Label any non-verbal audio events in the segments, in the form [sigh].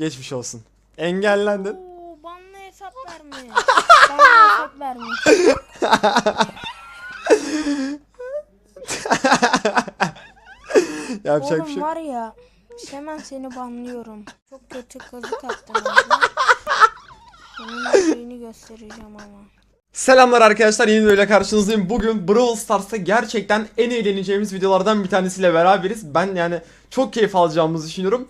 Geçmiş olsun. Engellendin. Oo, banlı hesap vermiş. banlı hesap vermiş. [laughs] Yapacak bir Oğlum şey yok. var ya hemen seni banlıyorum. Çok kötü kazık attın. Senin şeyini göstereceğim ama. Selamlar arkadaşlar yeni videoyla karşınızdayım. Bugün Brawl Stars'ta gerçekten en eğleneceğimiz videolardan bir tanesiyle beraberiz. Ben yani çok keyif alacağımızı düşünüyorum.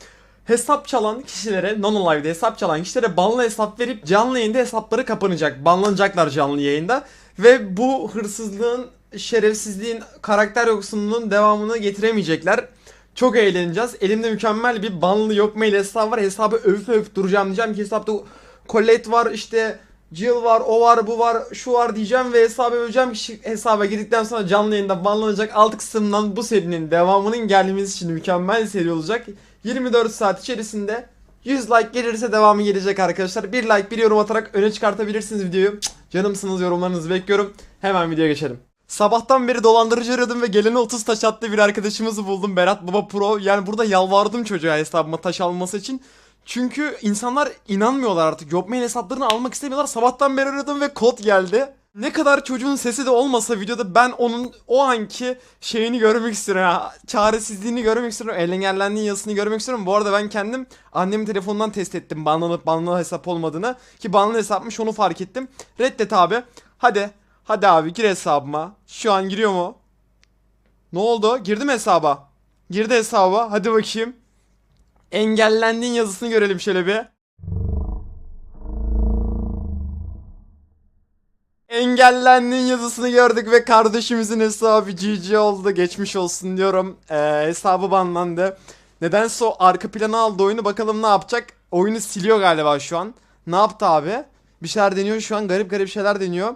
Hesap çalan kişilere, non live'de hesap çalan kişilere banlı hesap verip canlı yayında hesapları kapanacak. Banlanacaklar canlı yayında. Ve bu hırsızlığın, şerefsizliğin, karakter yoksunluğunun devamını getiremeyecekler. Çok eğleneceğiz. Elimde mükemmel bir banlı yok mail hesabı var. Hesabı övüp övüp duracağım diyeceğim ki hesapta Colette var işte Jill var, o var, bu var, şu var diyeceğim ve hesabı öveceğim ki hesaba girdikten sonra canlı yayında banlanacak alt kısımdan bu serinin devamının gelmesi için mükemmel seri olacak. 24 saat içerisinde 100 like gelirse devamı gelecek arkadaşlar. Bir like bir yorum atarak öne çıkartabilirsiniz videoyu. Canımsınız yorumlarınızı bekliyorum. Hemen videoya geçelim. Sabahtan beri dolandırıcı aradım ve gelene 30 taş attı bir arkadaşımızı buldum Berat Baba Pro. Yani burada yalvardım çocuğa hesabıma taş alması için. Çünkü insanlar inanmıyorlar artık. Yopmail hesaplarını almak istemiyorlar. Sabahtan beri aradım ve kod geldi. Ne kadar çocuğun sesi de olmasa videoda ben onun o anki şeyini görmek istiyorum. Ya, çaresizliğini görmek istiyorum. Engellendiği yazısını görmek istiyorum. Bu arada ben kendim annemin telefonundan test ettim banlanıp banlı hesap olmadığını. Ki banlı hesapmış onu fark ettim. Reddet abi. Hadi. Hadi abi gir hesabıma. Şu an giriyor mu? Ne oldu? Girdi mi hesaba? Girdi hesaba. Hadi bakayım. Engellendiğin yazısını görelim şöyle bir. Engellendiğin yazısını gördük ve kardeşimizin hesabı GG oldu. Geçmiş olsun diyorum. Ee, hesabı banlandı. Nedense o arka planı aldı oyunu. Bakalım ne yapacak? Oyunu siliyor galiba şu an. Ne yaptı abi? Bir şeyler deniyor şu an. Garip garip şeyler deniyor.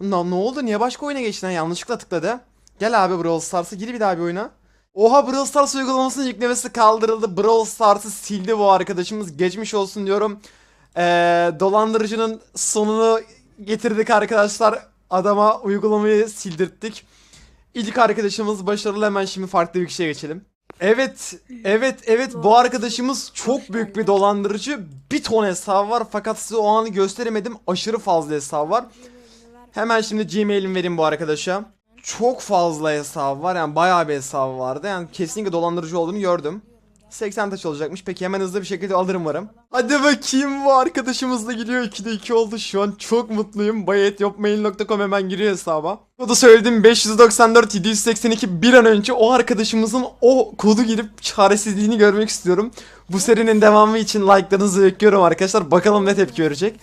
Ne, ne oldu? Niye başka oyuna geçtin? Ha, Yanlışlıkla tıkladı. Gel abi Brawl Stars'a. Gir bir daha bir oyuna. Oha Brawl Stars uygulamasının yüklemesi kaldırıldı. Brawl Stars'ı sildi bu arkadaşımız. Geçmiş olsun diyorum. Ee, dolandırıcının sonunu getirdik arkadaşlar. Adama uygulamayı sildirttik. İlk arkadaşımız başarılı hemen şimdi farklı bir kişiye geçelim. Evet, evet, evet bu arkadaşımız çok büyük bir dolandırıcı. Bir ton hesabı var fakat size o anı gösteremedim. Aşırı fazla hesabı var. Hemen şimdi Gmail'imi vereyim bu arkadaşa. Çok fazla hesabı var yani bayağı bir hesabı vardı. Yani kesinlikle dolandırıcı olduğunu gördüm. 80 taş olacakmış. Peki hemen hızlı bir şekilde alırım varım. Hadi bakayım bu arkadaşımız da gidiyor. 2'de 2 oldu şu an. Çok mutluyum. Bayetyopmail.com hemen giriyor hesaba. Kodu söyledim 594 782 bir an önce o arkadaşımızın o kodu girip çaresizliğini görmek istiyorum. Bu serinin devamı için like'larınızı bekliyorum arkadaşlar. Bakalım ne tepki verecek.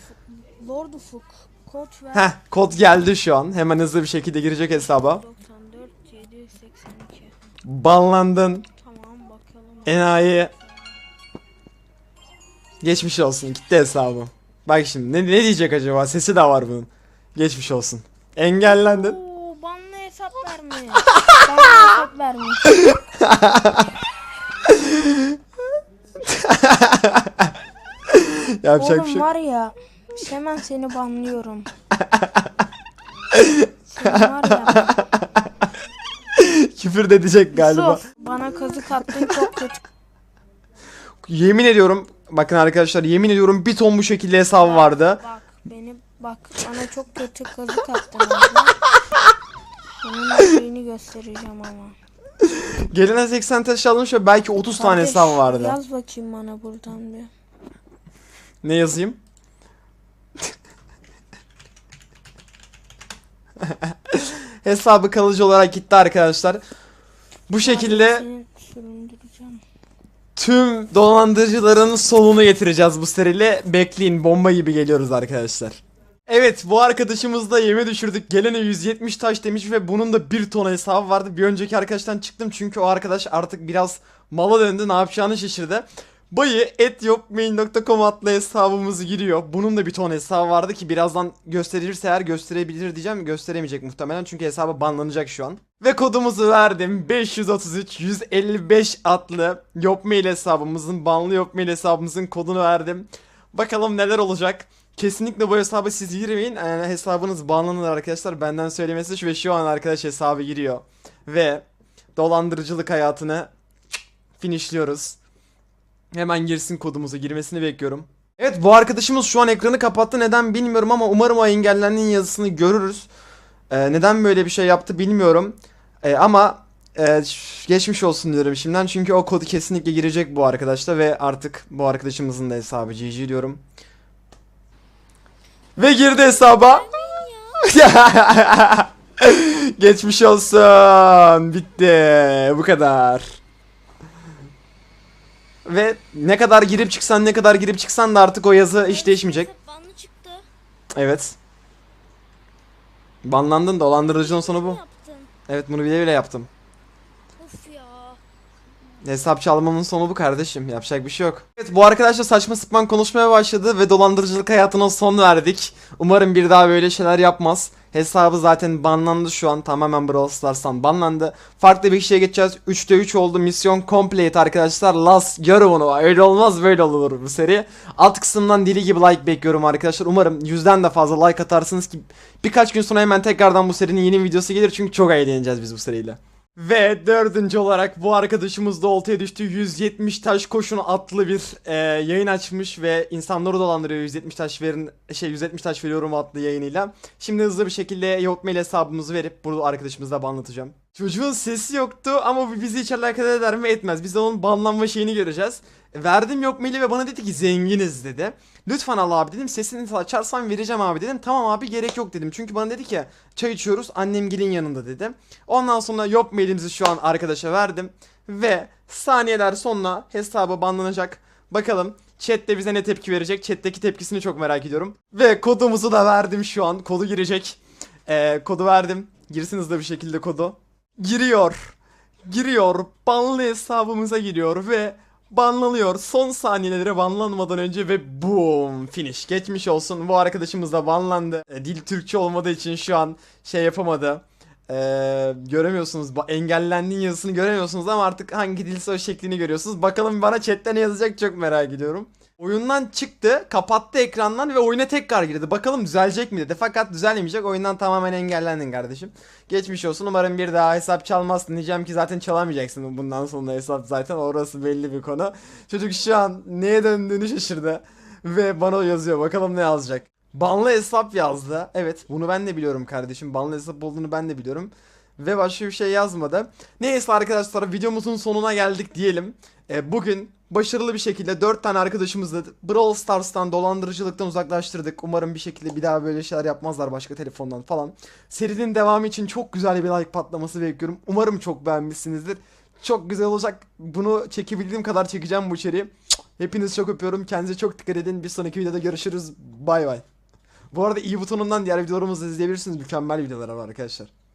Lord Ufuk kod ver. Heh kod geldi şu an. Hemen hızlı bir şekilde girecek hesaba. 94 782. Banlandın. Enayi. Geçmiş olsun. Gitti hesabı. Bak şimdi ne, ne diyecek acaba? Sesi de var bunun. Geçmiş olsun. Engellendin. Oo, banlı hesap vermiş. [laughs] banlı hesap vermiş. [laughs] Yapacak bir Oğlum şey. yok. var ya hemen seni banlıyorum. [laughs] Seni var ya. Küfür de edecek galiba. Yusuf, attın çok kötü. Yemin ediyorum. Bakın arkadaşlar yemin ediyorum bir ton bu şekilde hesabı vardı. Bak beni bak bana çok kötü kazık attın. Senin şeyini göstereceğim ama. Gelene 80 taş almış ve belki 30 tane Kardeş, hesabı vardı. Yaz bakayım bana buradan bir. Ne yazayım? [laughs] Hesabı kalıcı olarak gitti arkadaşlar. Bu şekilde tüm dolandırıcıların sonunu getireceğiz bu seriyle. Bekleyin bomba gibi geliyoruz arkadaşlar. Evet bu arkadaşımız da yeme düşürdük. Gelene 170 taş demiş ve bunun da bir ton hesabı vardı. Bir önceki arkadaştan çıktım çünkü o arkadaş artık biraz mala döndü ne yapacağını şaşırdı. Bayı etyopmail.com adlı hesabımız giriyor. Bunun da bir ton hesabı vardı ki birazdan gösterirse eğer gösterebilir diyeceğim. Gösteremeyecek muhtemelen çünkü hesabı banlanacak şu an. Ve kodumuzu verdim. 533 155 adlı Yopmail hesabımızın, banlı Yopmail hesabımızın kodunu verdim. Bakalım neler olacak. Kesinlikle bu hesaba siz girmeyin. Yani hesabınız banlanır arkadaşlar. Benden söylemesi ve şu an arkadaş hesabı giriyor. Ve dolandırıcılık hayatını finishliyoruz. Hemen girsin kodumuzu girmesini bekliyorum. Evet bu arkadaşımız şu an ekranı kapattı neden bilmiyorum ama umarım o engellendiğin yazısını görürüz. Ee, neden böyle bir şey yaptı bilmiyorum. Ee, ama e, geçmiş olsun diyorum şimdiden çünkü o kodu kesinlikle girecek bu arkadaşta ve artık bu arkadaşımızın da hesabı GG diyorum. Ve girdi hesaba. [laughs] Geçmiş olsun. Bitti. Bu kadar. Ve ne kadar girip çıksan ne kadar girip çıksan da artık o yazı hiç değişmeyecek. Evet. Banlandın dolandırıcının sonu bu. Yaptın. Evet bunu bile bile yaptım. Hesap çalmamın sonu bu kardeşim. Yapacak bir şey yok. Evet bu arkadaşla saçma sapan konuşmaya başladı ve dolandırıcılık hayatına son verdik. Umarım bir daha böyle şeyler yapmaz. Hesabı zaten banlandı şu an. Tamamen Brawl Stars'tan banlandı. Farklı bir kişiye geçeceğiz. 3'te 3 oldu. Misyon complete arkadaşlar. Last yarı bunu. Öyle olmaz böyle olur bu seri. Alt kısımdan deli gibi like bekliyorum arkadaşlar. Umarım yüzden de fazla like atarsınız ki birkaç gün sonra hemen tekrardan bu serinin yeni videosu gelir. Çünkü çok eğleneceğiz biz bu seriyle. Ve dördüncü olarak bu arkadaşımız da oltaya düştü. 170 taş koşun atlı bir e, yayın açmış ve insanları dolandırıyor 170 taş verin şey 170 taş veriyorum adlı yayınıyla. Şimdi hızlı bir şekilde Yokmail hesabımızı verip burada arkadaşımızla banlatacağım. Çocuğun sesi yoktu ama bu bizi hiç alakadar eder mi etmez. Biz de onun banlanma şeyini göreceğiz. Verdim Yokmail'i ve bana dedi ki zenginiz dedi. Lütfen al abi dedim sesini açarsan vereceğim abi dedim. Tamam abi gerek yok dedim. Çünkü bana dedi ki çay içiyoruz annem gelin yanında dedi. Ondan sonra yok mailimizi şu an arkadaşa verdim. Ve saniyeler sonra hesabı banlanacak. Bakalım chatte bize ne tepki verecek. Chat'teki tepkisini çok merak ediyorum. Ve kodumuzu da verdim şu an. Kodu girecek. Ee, kodu verdim. Girsin hızlı bir şekilde kodu. Giriyor. Giriyor. Banlı hesabımıza giriyor ve banlanıyor. Son saniyelere banlanmadan önce ve boom finish. Geçmiş olsun. Bu arkadaşımız da banlandı. E, dil Türkçe olmadığı için şu an şey yapamadı. Ee, göremiyorsunuz. Engellendiğin yazısını göremiyorsunuz ama artık hangi dilse o şeklini görüyorsunuz. Bakalım bana chatte ne yazacak çok merak ediyorum. Oyundan çıktı, kapattı ekrandan ve oyuna tekrar girdi. Bakalım düzelecek mi dedi. Fakat düzelmeyecek. Oyundan tamamen engellendin kardeşim. Geçmiş olsun. Umarım bir daha hesap çalmazsın. Diyeceğim ki zaten çalamayacaksın bundan sonra hesap zaten. Orası belli bir konu. Çocuk şu an neye döndüğünü şaşırdı. Ve bana yazıyor. Bakalım ne yazacak. Banlı hesap yazdı. Evet bunu ben de biliyorum kardeşim. Banlı hesap olduğunu ben de biliyorum. Ve başka bir şey yazmadı. Neyse arkadaşlar videomuzun sonuna geldik diyelim. E, bugün başarılı bir şekilde 4 tane arkadaşımızla Brawl Stars'tan dolandırıcılıktan uzaklaştırdık. Umarım bir şekilde bir daha böyle şeyler yapmazlar başka telefondan falan. Serinin devamı için çok güzel bir like patlaması bekliyorum. Umarım çok beğenmişsinizdir. Çok güzel olacak. Bunu çekebildiğim kadar çekeceğim bu içeriği. Hepinizi çok öpüyorum. Kendinize çok dikkat edin. Bir sonraki videoda görüşürüz. Bay bay. Bu arada iyi butonundan diğer videolarımızı izleyebilirsiniz. Mükemmel videolar var arkadaşlar.